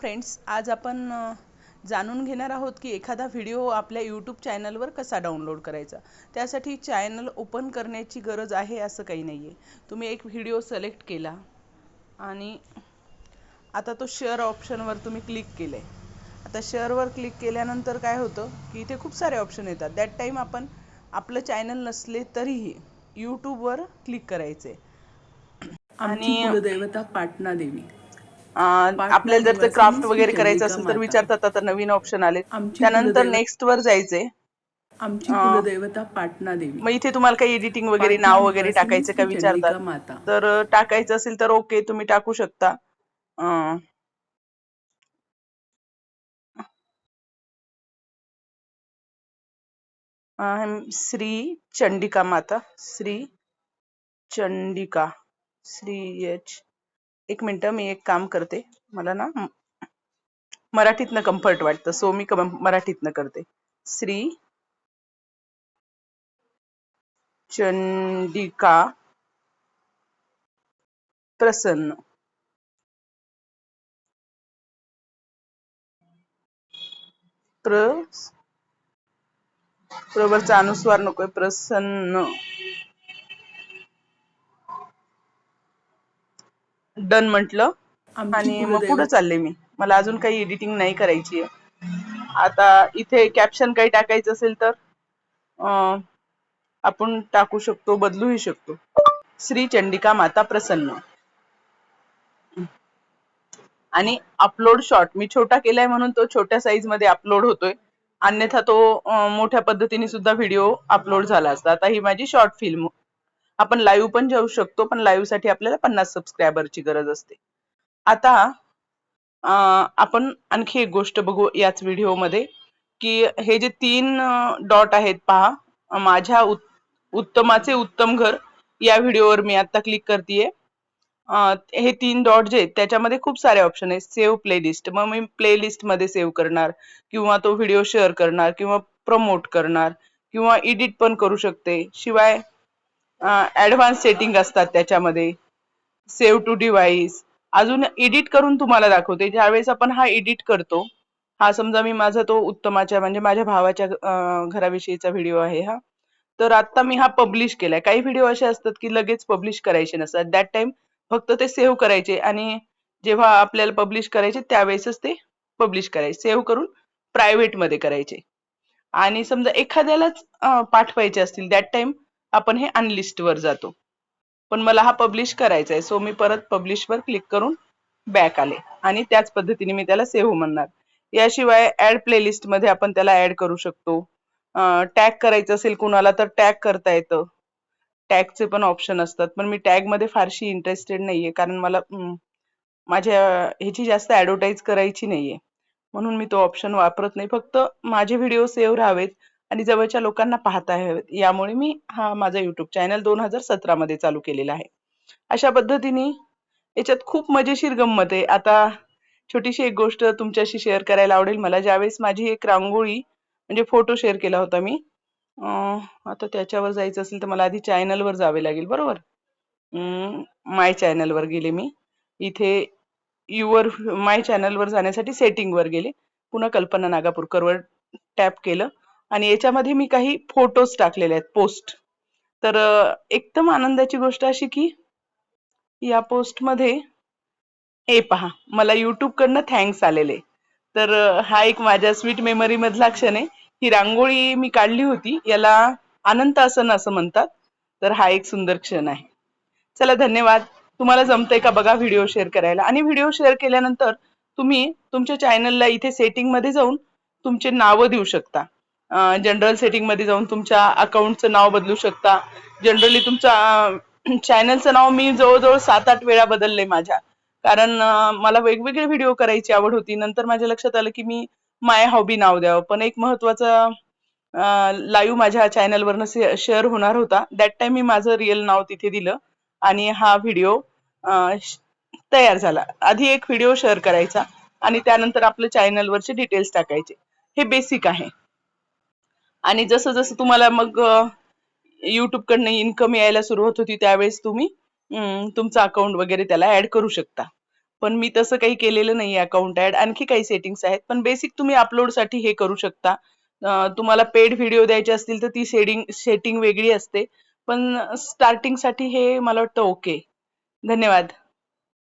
Friends आज आपण जाणून घेणार आहोत की एखादा व्हिडिओ आपल्या यूट्यूब चॅनलवर कसा डाउनलोड करायचा. त्यासाठी चॅनल ओपन करण्याची गरज आहे असं काही नाही आहे तुम्ही एक व्हिडिओ सिलेक्ट केला आणि आता तो शेअर ऑप्शनवर तुम्ही क्लिक केलं आहे आता शेअरवर क्लिक केल्यानंतर काय होतं की इथे खूप सारे ऑप्शन येतात. दॅट टाईम आपण आपलं चॅनल नसले तरीही यूट्यूबवर क्लिक करायचे आणि कुलदैवता पाटणा देवी आपल्याला जर ते क्राफ्ट वगैरे करायचं असेल तर. विचारतात आता नवीन ऑप्शन आले त्यानंतर नेक्स्ट वर जायचे आमची कुलदैवता पाटणा देवी. मग इथे तुम्हाला काही एडिटिंग वगैरे नाव वगैरे टाकायचं का विचारतात? तर टाकायचं असेल तर ओके तुम्ही टाकू शकता. श्री चंडिका माता. श्री चंडिका. श्री एच एक मिनटं मी एक काम करते. मला ना मराठीतनं कम्फर्ट वाटतं सो मी कम- मराठीतनं करते. श्री चंडिका प्रसन्न. प्र प्रवरचा अनुस्वार नकोय प्रसन्न. डन म्हंटल. आणि मग पुढे चालले मी. मला अजून काही एडिटिंग नाही करायची आहे. आता इथे कॅप्शन काही टाकायचं असेल तर आपण टाकू शकतो बदलूही शकतो. श्री चंडिका माता प्रसन्न. आणि अपलोड शॉर्ट मी छोटा केलाय म्हणून तो छोट्या साईजमध्ये अपलोड होतोय. अन्यथा तो मोठ्या पद्धतीने सुद्धा व्हिडिओ अपलोड झाला असता. आता ही माझी शॉर्ट फिल्म आपण लाईव्ह पण जाऊ शकतो पण लाईव्हसाठी आपल्याला पन्नास सबस्क्रायबरची गरज असते. आता आपण आणखी एक गोष्ट बघू याच व्हिडिओमध्ये की हे जे तीन डॉट आहेत पहा माझ्या उत- उत्तमाचे उत्तम घर या व्हिडिओवर मी आता क्लिक करतेय. हे तीन डॉट जे आहेत त्याच्यामध्ये खूप सारे ऑप्शन आहेत. सेव्ह प्लेलिस्ट मग मी प्लेलिस्टमध्ये सेव्ह करणार किंवा तो व्हिडिओ शेअर करणार किंवा प्रमोट करणार किंवा एडिट पण करू शकते. शिवाय ऍडव्हान्स सेटिंग असतात त्याच्यामध्ये. सेव्ह टू डिव्हाइस अजून एडिट करून तुम्हाला दाखवते. ज्यावेळेस आपण हा एडिट करतो हा समजा मी माझा तो उत्तमाच्या म्हणजे माझ्या भावाच्या घराविषयीचा व्हिडिओ आहे हा. तर आता मी हा पब्लिश केलाय. काही व्हिडिओ असे असतात की लगेच पब्लिश करायचे नसतात. दॅट टाइम फक्त ते सेव्ह करायचे आणि जेव्हा आपल्याला पब्लिश करायचे त्यावेळेसच ते पब्लिश करायचे. सेव्ह करून प्रायव्हेटमध्ये करायचे. आणि समजा एखाद्यालाच पाठवायचे असतील दॅट टाइम आपण हे अनलिस्ट वर जातो. पण मला हा पब्लिश करायचा आहे सो मी परत पब्लिश वर क्लिक करून बॅक आले. आणि त्याच पद्धतीने मी त्याला सेव्ह म्हणणार. याशिवाय ऍड प्लेलिस्टमध्ये आपण त्याला ऍड करू शकतो. टॅग करायचं असेल कुणाला तर टॅग करता येतं. टॅगचे पण ऑप्शन असतात पण मी टॅगमध्ये फारशी इंटरेस्टेड नाहीये कारण मला माझ्या ह्याची जास्त ऍडव्हर्टाईज करायची नाहीये. म्हणून मी तो ऑप्शन वापरत नाही. फक्त माझे व्हिडिओ सेव्ह राहावेत. आणि जवळच्या लोकांना पाहता यावेत यामुळे मी हा माझा युट्यूब चॅनल दोन हजार सतरा मध्ये चालू केलेला आहे. अशा पद्धतीने याच्यात खूप मजेशीर गंमत आहे. आता छोटीशी एक गोष्ट तुमच्याशी शेअर करायला आवडेल मला. ज्यावेळेस माझी एक रांगोळी म्हणजे फोटो शेअर केला होता मी आता त्याच्यावर जायचं असेल तर मला आधी चॅनलवर जावे लागेल. बरोबर? माय चॅनलवर गेले मी. इथे युवर माय चॅनल वर जाण्यासाठी सेटिंग वर गेले. पुन्हा कल्पना नागापूरकरवर टॅप केलं. आणि याच्यामध्ये मी काही फोटोज टाकलेले आहेत पोस्ट तर एकदम आनंदाची गोष्ट अशी की या पोस्टमध्ये हे पहा मला युट्यूब कडनं थँक्स आलेले. तर हा एक माझ्या स्वीट मेमरी मधला क्षण आहे. ही रांगोळी मी काढली होती याला अनंत आसन असं म्हणतात. तर हा एक सुंदर क्षण आहे. चला धन्यवाद. तुम्हाला जमतंय का बघा व्हिडिओ शेअर करायला? आणि व्हिडिओ शेअर केल्यानंतर तुम्ही तुमच्या चॅनलला इथे सेटिंगमध्ये जाऊन तुमचे नावं देऊ शकता. जनरल सेटिंगमध्ये जाऊन तुमच्या अकाउंटचं नाव बदलू शकता. जनरली तुमच्या चॅनलचं नाव मी जवळजवळ सात आठ वेळा बदलले माझ्या. कारण मला वेगवेगळे व्हिडिओ करायची आवड होती. नंतर माझ्या लक्षात आलं की मी माय हॉबी नाव द्यावं. पण एक महत्वाचं लाईव्ह माझ्या चॅनलवरनं शेअर होणार होता. दॅट टाइम मी माझं रिअल नाव तिथे दिलं. आणि हा व्हिडिओ तयार झाला. आधी एक व्हिडिओ शेअर करायचा आणि त्यानंतर आपल्या चॅनलवरचे डिटेल्स टाकायचे. हे बेसिक आहे. आणि जसं जसं तुम्हाला मग युट्यूब कडनं इन्कम यायला सुरुवात होती त्यावेळेस तुम्ही तुमचं अकाउंट वगैरे त्याला ऍड करू शकता. पण मी तसं काही केलेलं नाही अकाउंट ऍड आणखी काही सेटिंग्स आहेत पण बेसिक तुम्ही अपलोडसाठी हे करू शकता. तुम्हाला पेड व्हिडिओ द्यायचे असतील तर ती सेटिंग सेटिंग वेगळी असते. पण स्टार्टिंगसाठी हे मला वाटतं ओके धन्यवाद.